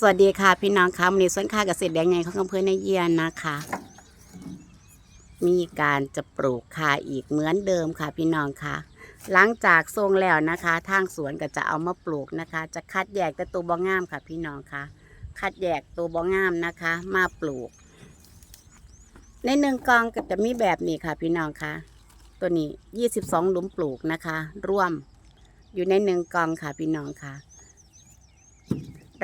สวัสดีค่ะพี่น้องคะวันนี้สวนค่าเกษตรแดงไงของอำเภอในเยียนนะคะ มีการจะปลูกคาอีกเหมือนเดิมค่ะพี่น้องค่ะ หลังจากทรงแล้วนะคะ ทางสวนก็จะเอามาปลูกนะคะ จะคัดแยกแต่ตัวบองงามค่ะพี่น้องค่ะ คัดแยกตัวบองงามนะคะ มาปลูก ในหนึ่งกองก็จะมีแบบนี้ค่ะพี่น้องค่ะ ตัวนี้22หลุมปลูกนะคะ ร่วมอยู่ในหนึ่งกองค่ะพี่น้องค่ะ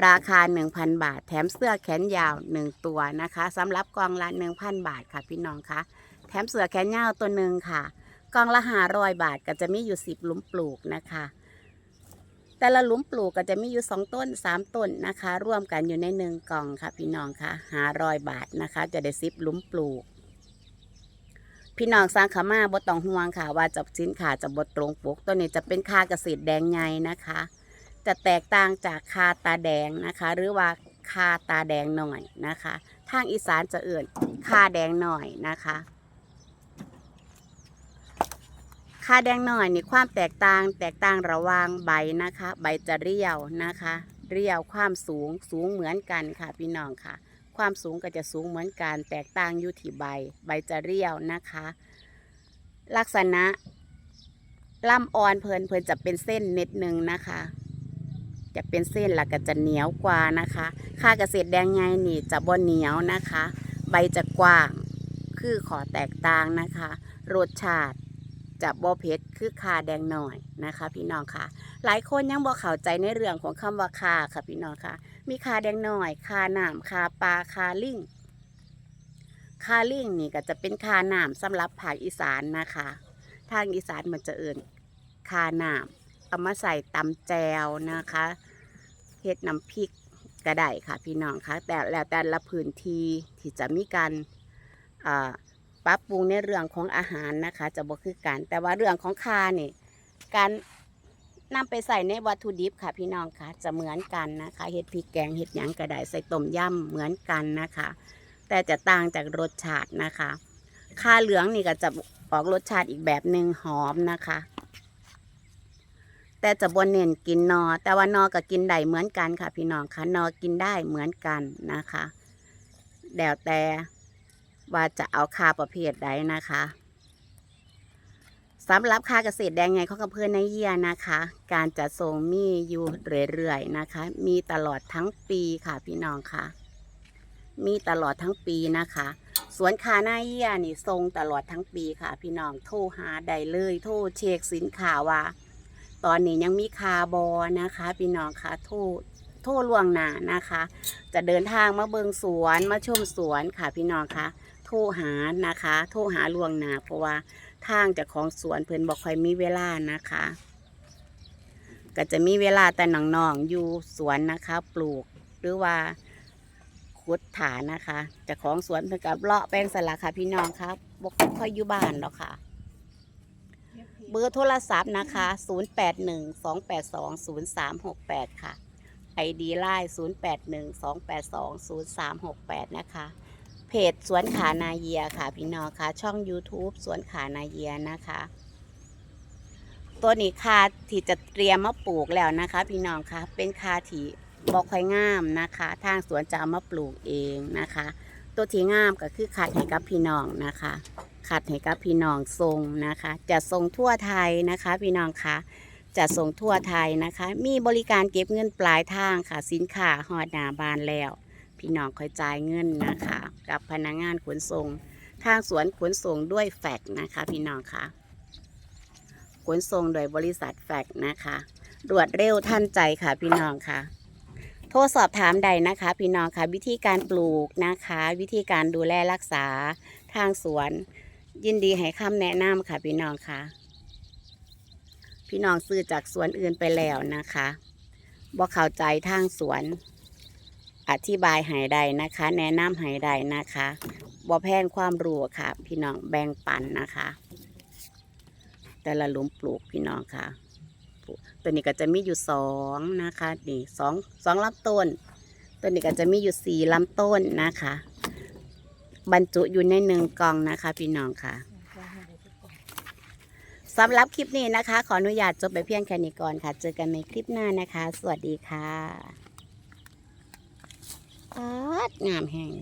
ราคา 1,000 บาท แถมเสื้อแขนยาว 1 ตัวนะคะสำหรับกองละ 1,000 บาทค่ะพี่น้องคะแถมเสื้อแขนยาวตัวหนึ่งค่ะกองละ500บาทก็จะมีอยู่ 10หลุมปลูกนะคะ แต่ละหลุมปลูกก็จะมีอยู่ 2 ต้น 3 ต้นนะคะ ร่วมกันอยู่ในหนึ่งกล่องค่ะ พี่น้องคะ500บาทนะคะ จะได้10หลุมปลูก พี่น้องสร้างขามาบ่ต้องห่วงค่ะ ว่าจะสินค้าจะบดตรงปกตัวนี้จะเป็นค่าเกษตรแดงใหญ่นะคะ จะแตกต่างจากคาตาแดงนะคะ หรือว่าคาตาแดงหน่อยนะคะ ทางอีสานจะเอื่นคาแดงหน่อยนะคะคาแดงหน่อยนี่ความแตกต่างแตกต่างระหว่างใบนะคะ ใบจะเรียวนะคะ เรียวความสูงสูงเหมือนกันค่ะพี่น้องค่ะ ความสูงก็จะสูงเหมือนกัน แตกต่างอยู่ที่ใบ ใบจะเรียวนะคะ ลักษณะลำอ่อนเพลินเพลินจะเป็นเส้นเน็ดหนึ่งนะคะ จะเป็นเส้นแล้วก็จะเหนียวกว่านะคะค่าเกษตรแดงไงนี่จะบ่เหนียวนะคะ ใบจะกว้างคือขอแตกต่างนะคะ รสชาติจะบ่เผ็ดคือคาแดงหน่อยนะคะ พี่น้องค่ะ หลายคนยังบ่เข้าใจในเรื่องของคำว่าคาค่ะพี่น้องค่ะ มีคาแดงหน่อยคาหนามคาปลาคาลิ่งคาลิ่งนี่ก็จะเป็นคาหนามสำหรับภาคอีสานนะคะ ทางอีสานมันจะเอิ่นคาหนาม เอามาใส่ตำแจวนะคะเฮ็ดน้ำพริกกระไดค่ะพี่น้องคะแต่แล้วแต่ละพื้นที่ที่จะมีการปรับปรุงในเรื่องของอาหารนะคะ จะบ่คือกันแต่ว่าเรื่องของคานี่การนำไปใส่ในวัตถุดิบค่ะพี่น้องคะจะเหมือนกันนะคะเฮ็ดพริกแกงเฮ็ดหยังกระไดใส่ต้มยำเหมือนกันนะคะ แต่จะต่างจากรสชาตินะคะคาเหลืองนี่ก็จะออกรสชาติอีกแบบหนึ่งหอมนะคะ แต่จะบนเน้นกินนอ แต่ว่านอก็กินได้เหมือนกันค่ะ พี่น้องคะนอกินได้เหมือนกันนะคะแล้วแต่ว่าจะเอาคาประเภทใดนะคะสำหรับค่าเกษตรแดงไงของอำเภอในเยียนะคะ การจัดส่งมีอยู่เรื่อยๆนะคะ มีตลอดทั้งปีค่ะพี่น้องค่ะ มีตลอดทั้งปีนะคะ สวนคาหน้าเยียนี่ทรงตลอดทั้งปีค่ะ พี่น้องโทรหาได้เลย โทรเช็คสินค้าว่า ตอนนี้ยังมีคาบอนะคะพี่น้องคะโทรโทรล่วงหน้านะคะ จะเดินทางมาเบิงสวนมาชมสวนค่ะพี่น้องคะโทรหานะคะ โทรหาล่วงหน้าเพราะว่าทางจากของสวนเพิ่นบอกค่อยมีเวลานะคะ ก็จะมีเวลาแต่น้องๆอยู่สวนนะคะ ปลูกหรือว่าขุดถานนะคะจากของสวนเพิ่นกับเลาะแป้งสลักค่ะพี่น้องครับบอกค่อยอยู่บ้านหรอกค่ะ เบอร์โทรศัพท์นะคะ 0812820368 ค่ะ ID ไลน์0812820368 นะคะ เพจสวนขานาเยียค่ะ พี่น้องค่ะ ช่อง YouTube สวนขานาเยียนะคะ ตัวนี้คาที่จะเตรียมมาปลูกแล้วนะคะ พี่น้องค่ะ เป็นคาที่บอกค่อยงามนะคะ ทางสวนจะเอามาปลูกเองนะคะ ตัวที่งามก็คือคัดให้กับพี่น้องนะคะ คัดให้กับพี่น้องทรงนะคะ จะส่งทั่วไทยนะคะ พี่น้องคะจะส่งทั่วไทยนะคะ มีบริการเก็บเงินปลายทางค่ะ สินค้าหอดหนาบานแล้ว พี่น้องคอยจ่ายเงินนะคะ กับพนักงานขนส่ง ทางสวนขนส่งด้วยแฟกซ์นะคะ พี่น้องคะขนส่งโดยบริษัทแฟกซ์นะคะรวดเร็วทันใจค่ะ พี่น้องค่ะ โทรสอบถามใดนะคะ พี่น้องค่ะ วิธีการปลูกนะคะ วิธีการดูแลรักษาทางสวน ยินดีให้คำแนะนำค่ะ พี่น้องค่ะ พี่น้องซื้อจากสวนอื่นไปแล้วนะคะบอกเข้าใจทางสวน อธิบายให้ใดนะคะ แนะนำให้ใดนะคะบ่แพงความรู้ค่ะ พี่น้องแบ่งปันนะคะ แต่ละหลุมปลูกพี่น้องค่ะ ตัวนี้ก็จะมีอยู่สองนะคะนี่สองสองลำต้น ตัวนี้ก็จะมีอยู่สี่ลำต้นนะคะ บรรจุอยู่ในหนึ่งกล่องนะคะ พี่น้องค่ะสำหรับคลิปนี้นะคะ ขออนุญาตจบไปเพียงแค่นี้ก่อนค่ะ เจอกันในคลิปหน้านะคะ สวัสดีค่ะอดงามแหง